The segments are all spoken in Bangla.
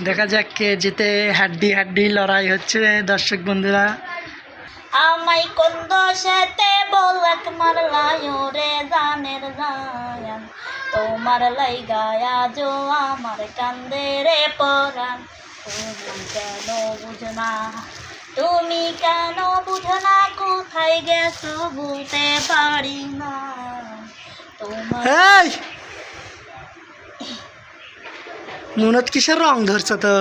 দেখা যাক কে জিতে। হাড্ডি হাড্ডি লড়াই হচ্ছে দর্শক বন্ধুরা। আমায় কোন দোষেতে বলক মারলায় রে জানের জায়ান তোমার লাই গায়া জো আমার কান্দে রে পরাণ। তুমি কেন বুঝো না? তুমি কেন বুঝো না? কোথায় গেছো বলতে পারি না। তোমার মনত কিসের রং ধরছে তো?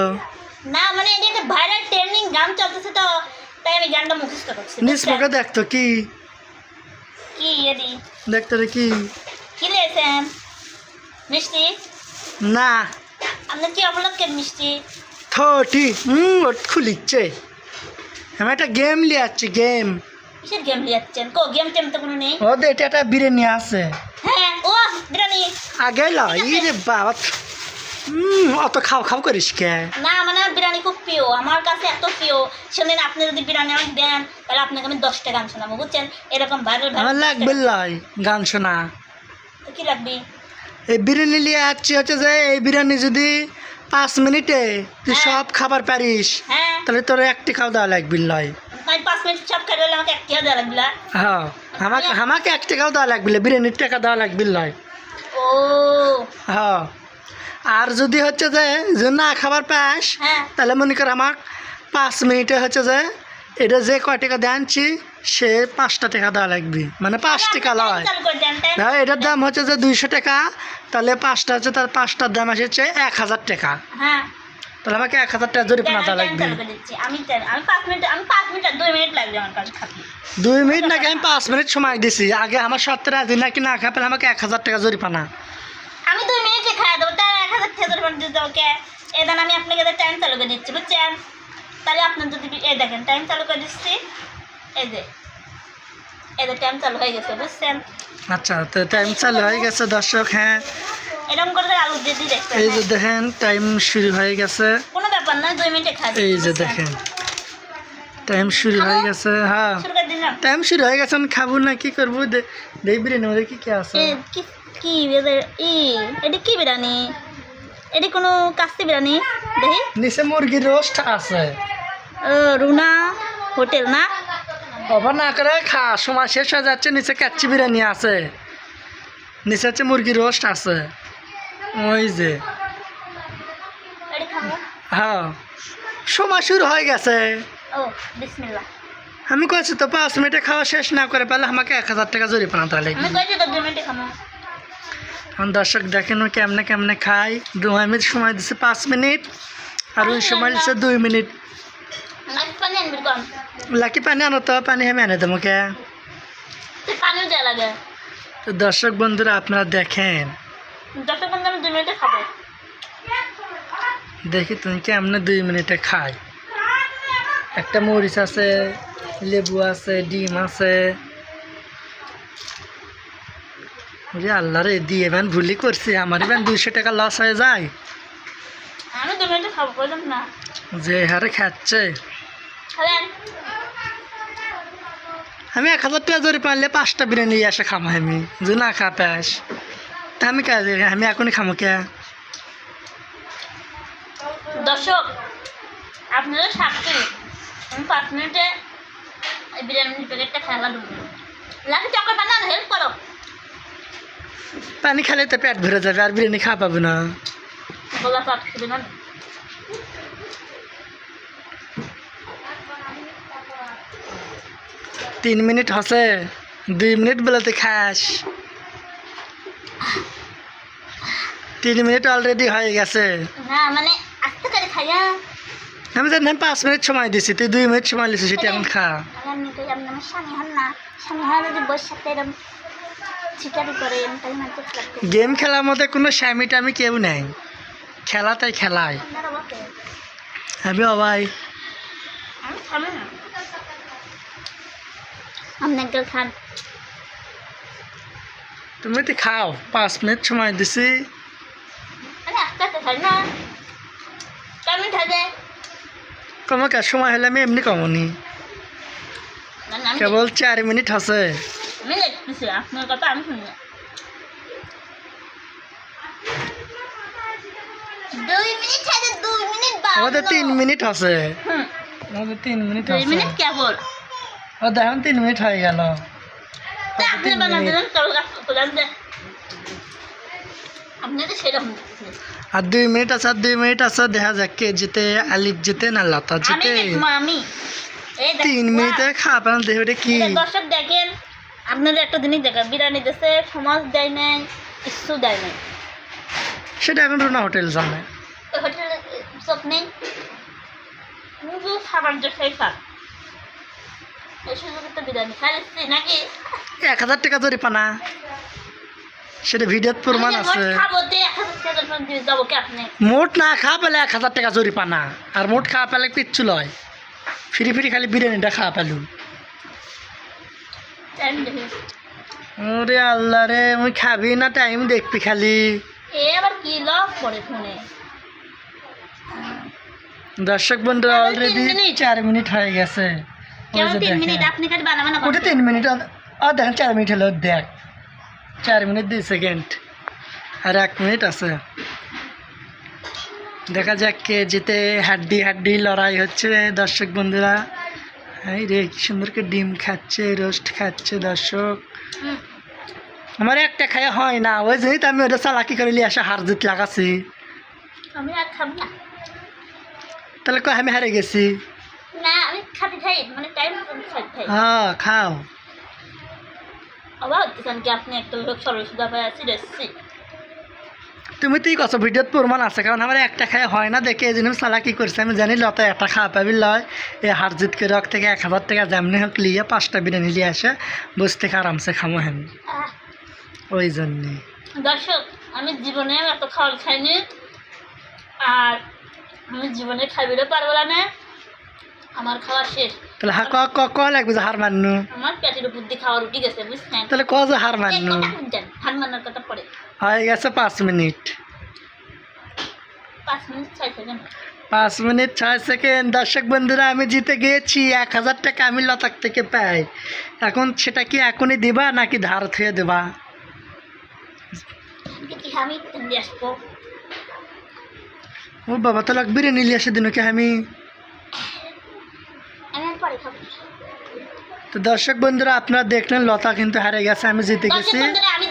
না মানে এটা একটা ভাইরাল ট্রেন্ডিং গান চলতেছে তো তাই আমি গানটা মুখস্থ করছি বুঝছেন? মুখে দেখতো কি। কি এদি দেখতো রে কি কি দিয়েছেন? মিষ্টি? না। আপনার কি অবলক্ষের মিষ্টি? থটি হুম ওট খুলিচ্ছে। আমি একটা গেম লিয়াচ্ছি গেম। কিসের গেম লিয়াচ্ছেন? কো গেম টেম তো কোনো নেই? ও দে এটা একটা বিরিয়ানি আছে। হ্যাঁ ও বিরিয়ানি। আগে ল ই রে বাবা হুম অত খাও খাও করিস কে? না মানে বিরিয়ানি খুব প্রিয়। আমার কাছে এত প্রিয়। সেদিন আপনি যদি বিরিয়ানি আমাকে দেন তাহলে আপনাকে আমি দশটা গান শোনাবো বুঝছেন? এরকম ভাইরাল আমার লাগবে লয় গান শোনা। তো কি লাগবে? এই বিরিয়ানি লিয়ে আসছি হচ্ছে যে এই বিরিয়ানি যদি পাঁচ মিনিটে তুই হ্যাঁ। সব খাবার পারিস হ্যাঁ। তাহলে তোর একটি খাওয়া দাওয়া লাগবে লয় একটা? হ্যাঁ আমাকে আমাকে এক টাকাও দেওয়া লাগবে বিরিয়ানির টাকা দেওয়া লাগবে লয় ও। হ্যাঁ। আর যদি হচ্ছে যে যে না খাবার পাস হ্যাঁ। তাহলে মনে কর আমার পাঁচ মিনিটে হচ্ছে যে এটা যে কয় টাকা দেনছি সে পাঁচটা টাকা দেওয়া লাগবে। মানে পাঁচ টাকা লয়। দেন? হ্যাঁ এটার দাম হচ্ছে যে দুইশো টাকা তাহলে পাঁচটা হচ্ছে তার পাঁচটার দাম এসেছে এক হাজার টাকা। হ্যাঁ। তাহলে আমাকে এক হাজার টাকা জরিমানা দেওয়া লাগবে। দুই মিনিট নাকি আমি পাঁচ মিনিট সময় দিছি। আগে আমার সত্তর রাজি নাকি না খাপেন আমাকে এক হাজার টাকা জরিমানা। আমি দুই মিনিটে খাই দেবো তার থেকে ওকে? এদান আমি আপনাকে টাইম চালু করে দিচ্ছি বুঝছেন? তাহলে আপনার যদি এই দেখেন টাইম চালু করে দিচ্ছি। এই যে যে টাইম চালু হয়ে গেছে বুঝছেন? আচ্ছা তো টাইম চালু হয়ে গেছে দর্শক হ্যাঁ। এরকম করে আলু দিয়ে দিয়ে দেখবেন এই যে দেখেন টাইম শুরু হয়ে গেছে। কোনো ব্যাপার না দুই মিনিটে খাই। এই যে দেখেন টাইম শুরু হয়ে গেছে হ্যাঁ। শুরু করে দিলাম। টাইম শুরু হয়ে গেছে খাব না কি করব? দে- দেখবি রে কি কি আছে? কি কি এদের ই এটি কি বিরিয়ানি? এটি কোনো কাস্তি বিরিয়ানি? দেখি। নিচে মুরগির রোস্ট আছে। ও, রুনা হোটেল না? অভার না করে খা সময় শেষ হয়ে যাচ্ছে নিচে কাচ্চি বিরিয়ানি আছে। নিচে হচ্ছে মুরগির রোস্ট আছে। ওই যে। হ্যাঁ। সময় শুরু হয়ে গেছে। আমি কইছি তো পাঁচ মিনিটে খাওয়া শেষ না করে পেলে আমাকে এক হাজার টাকা জরিমানা তাহলে। দর্শক দেখেন ও কেমনে কেমনে খাই দু মিনিট সময় দিচ্ছে পাঁচ মিনিট আর ওই সময় দিচ্ছে দুই মিনিট। লাকি পানি আনো তো পানি আমি এনে দেবো কে? তো দর্শক বন্ধুরা আপনারা দেখেন। দেখি তুমি কেমনে দুই মিনিটে খাই একটা মরিচ আছে লেবু আছে ডিম আছে। ওরে আল্লাহ রে দিয়ে এবার ভুলি করছি আমার এবার দুইশো টাকা লস হয়ে যায়। যে হারে খাচ্ছে। আমি এক হাজার টাকা জরি পারলে পাঁচটা বিরিয়ানি এসে খামো আমি যে না খা পাস তা আমি কাজ আমি এখনই খামো কে? দর্শক আপনারা সাক্ষী আমি পাঁচ মিনিটে এই বিরিয়ানির প্যাকেটটা খেলা দেবো লাগে চকর বানান হেল্প করো। পানি খেলে তো পেট ভরে যাবে আর বিরিয়ানি খাওয়া পাবো না। তিন মিনিট হসে দুই মিনিট বেলাতে খাস। তিন মিনিট অলরেডি হয়ে গেছে। মানে আমি জানি আমি পাঁচ মিনিট সময় দিছি তুই দুই মিনিট সময় দিছিস সেটা এখন খা। গেম খেলার মধ্যে কোনো স্বামী টামি কেউ নেই। খেলা তাই খেলায়। আমি অবাই তুমি তো খাও পাঁচ মিনিট সময় দিছি। কমকে সময় হলে আমি এমনি কমনি। কেবল চার মিনিট হসে আমি দেখতেছি আপনার কথা আমি শুনি না। দুই মিনিট আছে দুই মিনিট ওদের তিন মিনিট আছে। তিন মিনিট দুই আছে। মিনিট কেবল। ও দেখুন তিন মিনিট হয়ে গেল। আপনি বানা মিনিট। দিলেন তরকা ফুলান দে। আপনি তো সেরকম আর দুই মিনিট আছে আর দুই মিনিট আছে দেখা যাক কে জিতে আলিফ জিতে না লতা জিতে। তিন মিনিটে খাওয়া পেলাম দেখবে কি? দর্শক দেখেন। আপনাদের একটা জিনিস দেখেন বিরিয়ানি দিছে সমাজ দেয় নাই কিছু দেয় নাই। সেটা এখন রুনা হোটেল ওই হোটেলে সব নেই। শুধু খাবার যে সেই খান এক হাজার টাকা জরিপানা সেটা ভিডিওত প্রমাণ আছে। মোট না খাওয়া পেলে এক হাজার টাকা জরিপানা আর মোট খাওয়া পেলে কিচ্ছু লয়। ফিরি ফিরি খালি বিরিয়ানিটা খাওয়া পেলু টাইম ওরে আল্লাহ রে মুই খাবি না টাইম দেখবি খালি? এ আবার কি লক পড়ে ফোনে? দর্শক বন্ধুরা অলরেডি চার মিনিট হয়ে গেছে। ওটা তিন মিনিট আর দেখেন চার মিনিট হলো দেখ। চার মিনিট দুই সেকেন্ড আর এক মিনিট আছে। দেখা যাক কে জিতে। হাড্ডি হাড্ডি লড়াই হচ্ছে দর্শক বন্ধুরা। এই রে কি সুন্দর করে ডিম খাচ্ছে রোস্ট খাচ্ছে দর্শক। আমার একটা খাওয়া হয় না ওই জন্যই তো আমি ওটা চালাকি করে নিয়ে আসা হার জিত লাগাছি। আমি আর খাব না। তাহলে কয় আমি হারে গেছি? না আমি খাতে খাই মানে টাইম খাই খাই। হ্যাঁ খাও। কি আপনি একটা লোক সরস্বতী পায় আছি রেসি তুমি তুই কত ভিডিওত প্রমাণ আছে কারণ আমার একটা খায় হয় না দেখে এই জন্য সালা কি করছে আমি জানি লতা একটা খাওয়া পাবি লয়। এই হারজিত করে রক থেকে এক হাজার টাকা যেমনি হোক লিয়ে পাঁচটা বিরিয়ানি লিয়ে আসে বসে থেকে আরামসে খামো হেন। ওই জন্যে দর্শক আমি জীবনে এত খাওয়ার খাইনি আর আমি জীবনে খাইবিরও পারব না? আমার খাওয়া শেষ। তাহলে হা ক ক লাগবে যে হার মান্নু? আমার পেটের উপর দিয়ে খাওয়ার উঠে গেছে বুঝছেন তাহলে ক যে হার মান্নু? শুনছেন মানার কথা পড়ে হয়ে গেছে পাঁচ মিনিট। পাঁচ মিনিট ছয় সেকেন্ড দর্শক বন্ধুরা আমি জিতে গিয়েছি। এক হাজার টাকা আমি লতাক থেকে পাই। এখন সেটা কি এখনই দিবা নাকি ধার থুয়ে দেবা? ও বাবা তাহলে বিরিয়ানি লিয়ে আসে দিন কি আমি। তো দর্শক বন্ধুরা আপনারা দেখলেন লতা কিন্তু হারে গেছে আমি জিতে গেছি।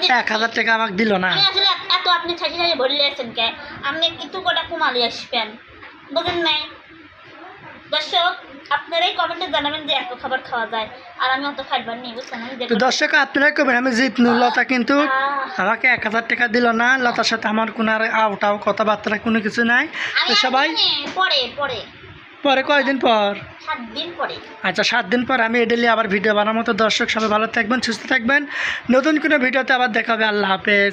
এক হাজার টাকা আমাকে দিল না। আসলে এত- আপনি থাকি থাকি ভরলে আছেন কে? আপনি একটু কটা কুমালি আসবেন। বুঝেন নাই? দর্শক আপনারাই কমেন্টে জানাবেন যে এত খাবার খাওয়া যায় আর আমি অত খাইবার নেই বুঝছেন? আমি তো দর্শক আপনারা কবেন আমি জিতনু লতা কিন্তু। আমাকে এক হাজার টাকা দিল না। লতার সাথে আমার কোনো আর আউটাও কথাবার্তা কোনো কিছু নাই। তো সবাই পরে পরে। পরে কয়দিন পর? দিন পরে। আচ্ছা সাত দিন পর আমি এডেলি আবার ভিডিও বানার মতো। দর্শক সবাই ভালো থাকবেন সুস্থ থাকবেন। নতুন কোনো ভিডিওতে আবার দেখাবে আল্লাহ হাফেজ।